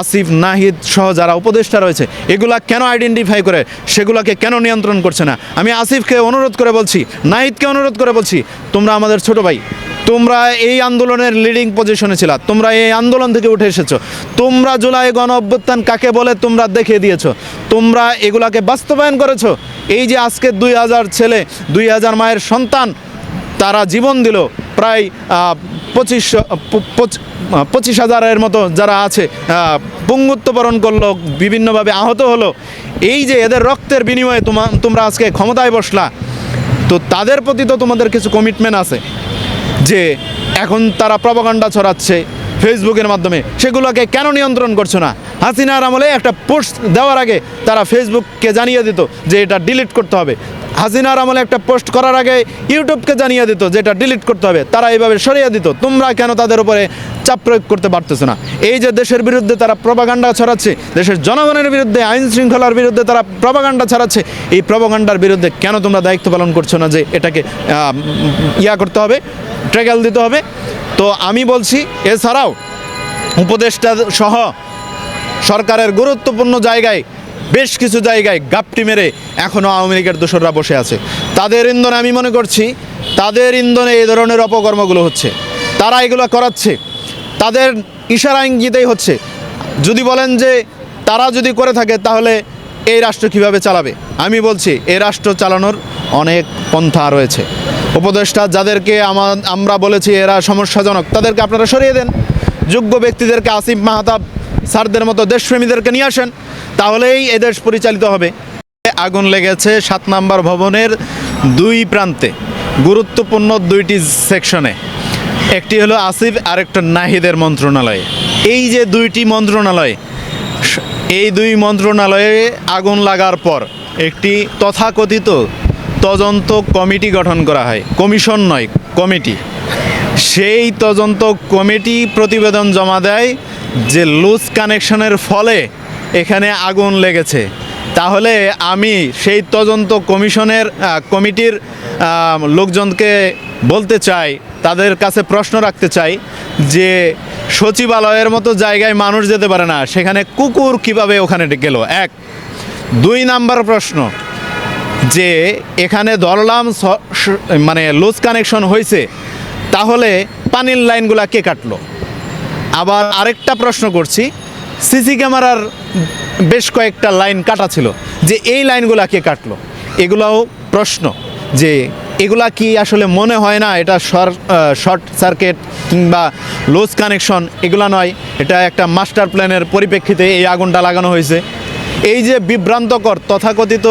আসিফ, নাহিদ সহ যারা উপদেষ্টা রয়েছে, এগুলা কেন আইডেন্টিফাই করে, সেগুলোকে কেন নিয়ন্ত্রণ করছে না? আমি আসিফকে অনুরোধ করে বলছি, নাহিদকে অনুরোধ করে বলছি, তোমরা আমাদের ছোট ভাই, তোমরা এই আন্দোলনের লিডিং পজিশনে ছিল, তোমরা এই আন্দোলন থেকে উঠে এসেছ, তোমরা জুলাই গণ অভ্যুত্থান কাকে বলে তোমরা দেখিয়ে দিয়েছ, তোমরা এগুলাকে বাস্তবায়ন করেছ? এই যে আজকে দুই হাজার ছেলে, দুই হাজার মায়ের সন্তান, তারা জীবন দিল, প্রায় পঁচিশ পঁচিশ হাজারের মতো যারা আছে পঙ্গুত্ববরণ করল, বিভিন্নভাবে আহত হলো। এই যে এদের রক্তের বিনিময়ে তোমা, তোমরা আজকে ক্ষমতায় বসলা, তো তাদের প্রতি তো তোমাদের কিছু কমিটমেন্ট আছে, যে এখন তারা প্রপাগান্ডা ছড়াচ্ছে ফেসবুকের মাধ্যমে। সেগুলোকে কেন নিয়ন্ত্রণ করছ না? হাসিনার আমলে একটা পোস্ট দেওয়ার আগে তারা ফেসবুককে জানিয়ে দিত যে এটা ডিলিট করতে হবে। হাসিনার আমলে একটা পোস্ট করার আগে ইউটিউবকে জানিয়ে দিত যে এটা ডিলিট করতে হবে। তারা এইভাবে সরিয়ে দিত। তোমরা কেন তাদের উপরে চাপ প্রয়োগ করতে পারতেছো না? এই যে দেশের বিরুদ্ধে তারা প্রপাগান্ডা ছড়াচ্ছে, দেশের জনগণের বিরুদ্ধে, আইন শৃঙ্খলার বিরুদ্ধে তারা প্রপাগান্ডা ছড়াচ্ছে, এই প্রপাগান্ডার বিরুদ্ধে কেন তোমরা দায়িত্ব পালন করছ না যে এটাকে ইয়া করতে হবে ট্র্যাকেল দিতে হবে? তো আমি বলছি, এছাড়াও উপদেষ্টা সহ সরকারের গুরুত্বপূর্ণ জায়গায় বেশ কিছু জায়গায় গাপটি মেরে এখনও আওয়ামী লীগের দোসররা বসে আছে। তাদের ইন্ধনে আমি মনে করছি, তাদের ইন্ধনে এই ধরনের অপকর্মগুলো হচ্ছে। তারা এগুলো করাচ্ছে। তাদের ইশারা ইঙ্গিতেই হচ্ছে। যদি বলেন যে তারা যদি করে থাকে, তাহলে এই রাষ্ট্র কীভাবে চালাবে? আমি বলছি, এই রাষ্ট্র চালানোর অনেক পন্থা রয়েছে। উপদেষ্টা যাদেরকে আমা- আমরা বলেছি, এরা সমস্যাজনক, তাদেরকে আপনারা সরিয়ে দেন। যোগ্য ব্যক্তিদেরকে আসিফ মাহতাব স্যারদের মতো দেশপ্রেমীদেরকে নিয়ে আসেন, তাহলেই এদেশ পরিচালিত হবে। আগুন লেগেছে সাত নাম্বার ভবনের দুই প্রান্তে, গুরুত্বপূর্ণ দুইটি সেকশনে। একটি হলো আসিফ আর একটা নাহিদের মন্ত্রণালয়ে। এই যে দুইটি মন্ত্রণালয়, এই দুই মন্ত্রণালয়ে আগুন লাগার পর একটি তথাকথিত তদন্ত কমিটি গঠন করা হয়। কমিশন নয়, কমিটি। সেই তদন্ত কমিটি প্রতিবেদন জমা দেয় যে লুজ কানেকশনের ফলে এখানে আগুন লেগেছে। তাহলে আমি সেই তদন্ত কমিশনের কমিটির লোকজনকে বলতে চাই, তাদের কাছে প্রশ্ন রাখতে চাই যে সচিবালয়ের মতো জায়গায় মানুষ যেতে পারে না, সেখানে কুকুর কীভাবে ওখানে গেল? এক। দুই নাম্বার প্রশ্ন, যে এখানে স- মানে লুজ কানেকশন হয়েছে তাহলে পানির লাইনগুলা কে কাটলো? আবার আরেকটা প্রশ্ন করছি, সিসি ক্যামেরার বেশ কয়েকটা লাইন কাটা ছিল, যে এই লাইনগুলা কে কাটলো? এগুলাও প্রশ্ন, যে এগুলা কি আসলে মনে হয় না এটা শর্ট সার্কিট কিংবা লুজ কানেকশন, এগুলা নয়, এটা একটা মাস্টার প্ল্যানের পরিপ্রেক্ষিতে এই আগুনটা লাগানো হয়েছে। এই যে বিভ্রান্তকর তথাকথিত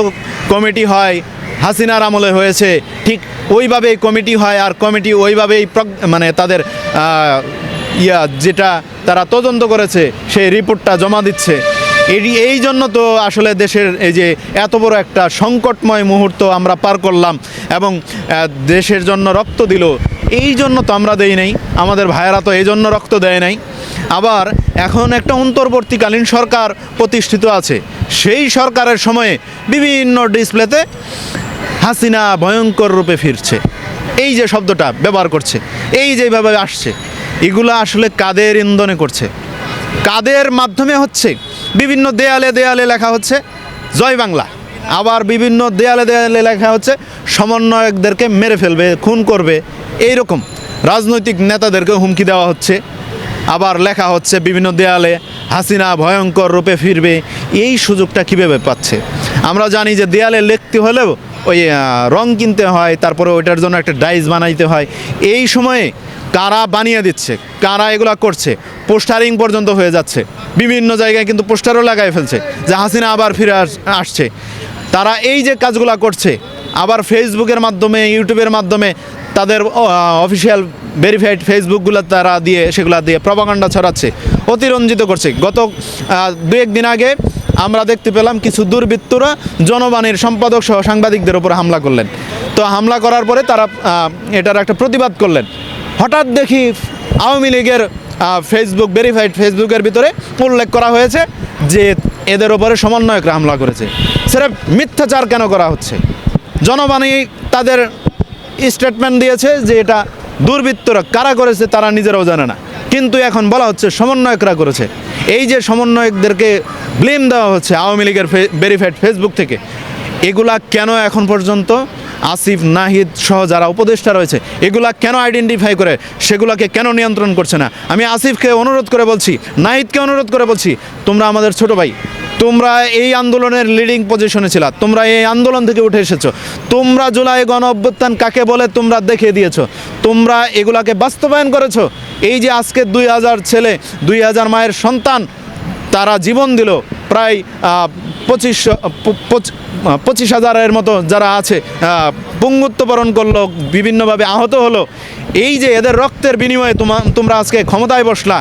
কমিটি হয়, হাসিনার আমলে হয়েছে, ঠিক ওইভাবেই কমিটি হয় আর কমিটি ওইভাবেই মানে তাদের ইয়া যেটা তারা তদন্ত করেছে, সেই রিপোর্টটা জমা দিচ্ছে। এই এই জন্য তো আসলে দেশের এই যে এত বড় একটা সংকটময় মুহূর্ত আমরা পার করলাম এবং দেশের জন্য রক্ত দিল। এই জন্য তো আমরা দেই নাই। আমাদের ভাইয়েরা তো এই জন্য রক্ত দেয় নাই। আবার এখন একটা অন্তর্বর্তীকালীন সরকার প্রতিষ্ঠিত আছে। সেই সরকারের সময়ে বিভিন্ন ডিসপ্লেতে হাসিনা ভয়ঙ্কর রূপে ফিরছে। এই যে শব্দটা ব্যবহার করছে, এই যেভাবে আসছে। এগুলো আসলে কাদের ইন্ধনে করছে? কাদের মাধ্যমে হচ্ছে? বিভিন্ন দেয়ালে দেয়ালে লেখা হচ্ছে, জয় বাংলা। আবার বিভিন্ন দেয়ালে দেয়ালে লেখা হচ্ছে, সমন্বয়কদেরকে মেরে ফেলবে, খুন করবে। এই রকম রাজনৈতিক নেতাদেরকে হুমকি দেওয়া হচ্ছে। আবার লেখা হচ্ছে, বিভিন্ন দেয়ালে হাসিনা ভয়ঙ্কর রূপে ফিরবে। এই সুযোগটা কীভাবে পাচ্ছে? আমরা জানি যে দেয়ালে লিখতে হলেও ওই রং কিনতে হয়, তারপরে ওইটার জন্য একটা ডাইস বানাইতে হয়। এই সময়ে কারা বানিয়ে দিচ্ছে, কারা এগুলা করছে, পোস্টারিং পর্যন্ত হয়ে যাচ্ছে। বিভিন্ন জায়গায় কিন্তু পোস্টারও লাগাই ফেলছে যে হাসিনা আবার ফিরে আস- আসছে। তারা এই যে কাজগুলো করছে, আবার ফেসবুকের মাধ্যমে, ইউটিউবের মাধ্যমে, তাদের অফিসিয়াল ভেরিফাইড ফেসবুকগুলো তারা দিয়ে, সেগুলা দিয়ে প্রপাগান্ডা ছড়াচ্ছে, অতিরঞ্জিত করছে। গত দু একদিন আগে আমরা দেখতে পেলাম কিছু দুর্বৃত্তরা জনবাণীর সম্পাদক সহ সাংবাদিকদের উপর হামলা করলেন। তো হামলা করার পরে তারা এটার একটা প্রতিবাদ করলেন। হঠাৎ দেখি আওয়ামী লীগের ফেসবুক ভেরিফাইড ফেসবুকের ভিতরে উল্লেখ করা হয়েছে যে এদের ওপরে সমন্বয়করা হামলা করেছে। সেটা মিথ্যাচার কেন করা হচ্ছে? জনবাণী তাদের স্টেটমেন্ট দিয়েছে যে এটা দুর্বৃত্তরা কারা করেছে তারা নিজেরাও জানে না। কিন্তু এখন বলা হচ্ছে সমন্বয়করা করেছে। এই যে সমন্বয়কদেরকে ব্লেম দেওয়া হচ্ছে আওয়ামী লীগের ভেরিফাইড ফেসবুক থেকে, এগুলা কেন এখন পর্যন্ত আসিফ, নাহিদ সহ যারা উপদেষ্টা রয়েছে, এগুলা কেন আইডেন্টিফাই করে, সেগুলোকে কেন নিয়ন্ত্রণ করছে না? আমি আসিফকে অনুরোধ করে বলছি, নাহিদকে অনুরোধ করে বলছি, তোমরা আমাদের ছোট ভাই, তোমরা এই আন্দোলনের লিডিং পজিশনে ছিলা, তোমরা এই আন্দোলন থেকে উঠে এসেছ, তোমরা জুলাই গণ অভ্যুত্থান কাকে বলে তোমরা দেখিয়ে দিয়েছ, তোমরা এগুলাকে বাস্তবায়ন করেছ? এই যে আজকে দুই হাজার ছেলে, দুই হাজার মায়ের সন্তান, তারা জীবন দিল, প্রায় পঁচিশ পঁচিশ হাজারের মতো যারা আছে আহ, পঙ্গুত্ব বরণ করল বিভিন্নভাবে আহত হলো। এই যে এদের রক্তের বিনিময়ে তোমা তোমরা আজকে ক্ষমতায় বসলা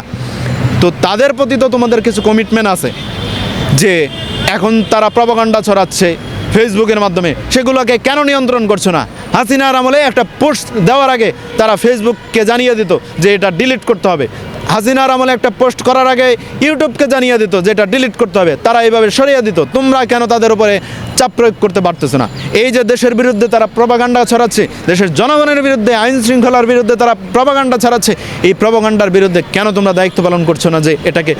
তো তাদের প্রতি তো তোমাদের কিছু কমিটমেন্ট আছে যে এখন তারা প্রপাগান্ডা ছড়াচ্ছে ফেসবুকের মাধ্যমে। সেগুলোকে কেন নিয়ন্ত্রণ করছ না? হাসিনার আমলে একটা পোস্ট দেওয়ার আগে তারা ফেসবুককে জানিয়ে দিত যে এটা ডিলিট করতে হবে। হাসিনার আমলে একটা পোস্ট করার আগে ইউটিউবকে জানিয়ে দিত যে এটা ডিলিট করতে হবে। তারা এইভাবে সরিয়ে দিত। তোমরা কেন তাদের উপরে চাপ প্রয়োগ করতে পারতেছো না? এই যে দেশের বিরুদ্ধে তারা প্রবাগান্ডা ছড়াচ্ছে, দেশের জনগণের বিরুদ্ধে আইন শৃঙ্খলার বিরুদ্ধে তারা প্রপাগান্ডা ছড়াচ্ছে, এই প্রবাগান্ডার বিরুদ্ধে কেন তোমরা দায়িত্ব পালন করছ না যে এটাকে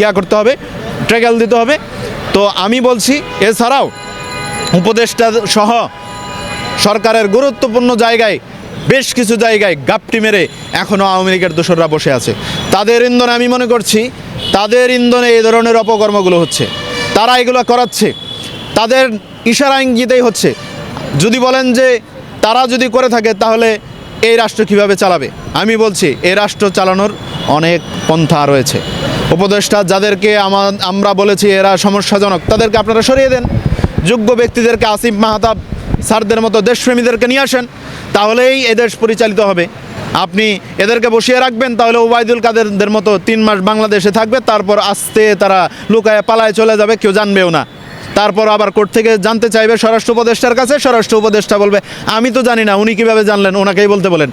ইয়া করতে হবে ট্র্যাকেল দিতে হবে? তো আমি বলছি, এছাড়াও উপদেষ্টা সহ সরকারের গুরুত্বপূর্ণ জায়গায় বেশ কিছু জায়গায় গাপটি মেরে এখনও আওয়ামী লীগের দোসররা বসে আছে। তাদের ইন্ধনে আমি মনে করছি, তাদের ইন্ধনে এই ধরনের অপকর্মগুলো হচ্ছে। তারা এগুলো করাচ্ছে। তাদের ইশারা ইঙ্গিতেই হচ্ছে। যদি বলেন যে তারা যদি করে থাকে, তাহলে এই রাষ্ট্র কীভাবে চালাবে? আমি বলছি এই রাষ্ট্র চালানোর অনেক পন্থা রয়েছে। উপদেষ্টা যাদেরকে আমা আমরা বলেছি, এরা সমস্যাজনক, তাদেরকে আপনারা সরিয়ে দেন। যোগ্য ব্যক্তিদেরকে আসিফ মাহাতাব স্যারদের মতো দেশপ্রেমীদেরকে নিয়ে আসেন, তাহলেই এদেশ পরিচালিত হবে। আপনি এদেরকে বসিয়ে রাখবেন, তাহলে ওবায়দুল কাদেরদের মতো তিন মাস বাংলাদেশে থাকবে, তারপর আস্তে তারা লুকায় পালায় চলে যাবে, কেউ জানবেও না। তারপর আবার কোর্ট থেকে জানতে চাইবে স্বরাষ্ট্র উপদেষ্টার কাছে, স্বরাষ্ট্র উপদেষ্টা বলবে, আমি তো জানি না, উনি কীভাবে জানলেন? ওনাকেই বলতে বলেন।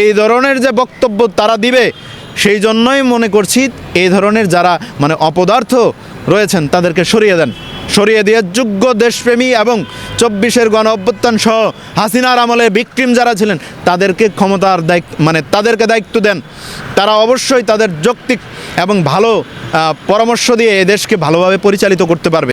এই ধরনের যে বক্তব্য তারা দিবে, সেই জন্যই মনে করছি এই ধরনের যারা মানে অপদার্থ রয়েছেন, তাদেরকে সরিয়ে দেন। সরিয়ে দিয়ে যোগ্য দেশপ্রেমী এবং চব্বিশের গণ অভ্যুত্থান সহ হাসিনার আমলে বিক্রিম যারা ছিলেন, তাদেরকে ক্ষমতার দায়িত্ব মানে তাদেরকে দায়িত্ব দেন। তারা অবশ্যই তাদের যৌক্তিক এবং ভালো পরামর্শ দিয়ে এদেশকে ভালোভাবে পরিচালিত করতে পারবে।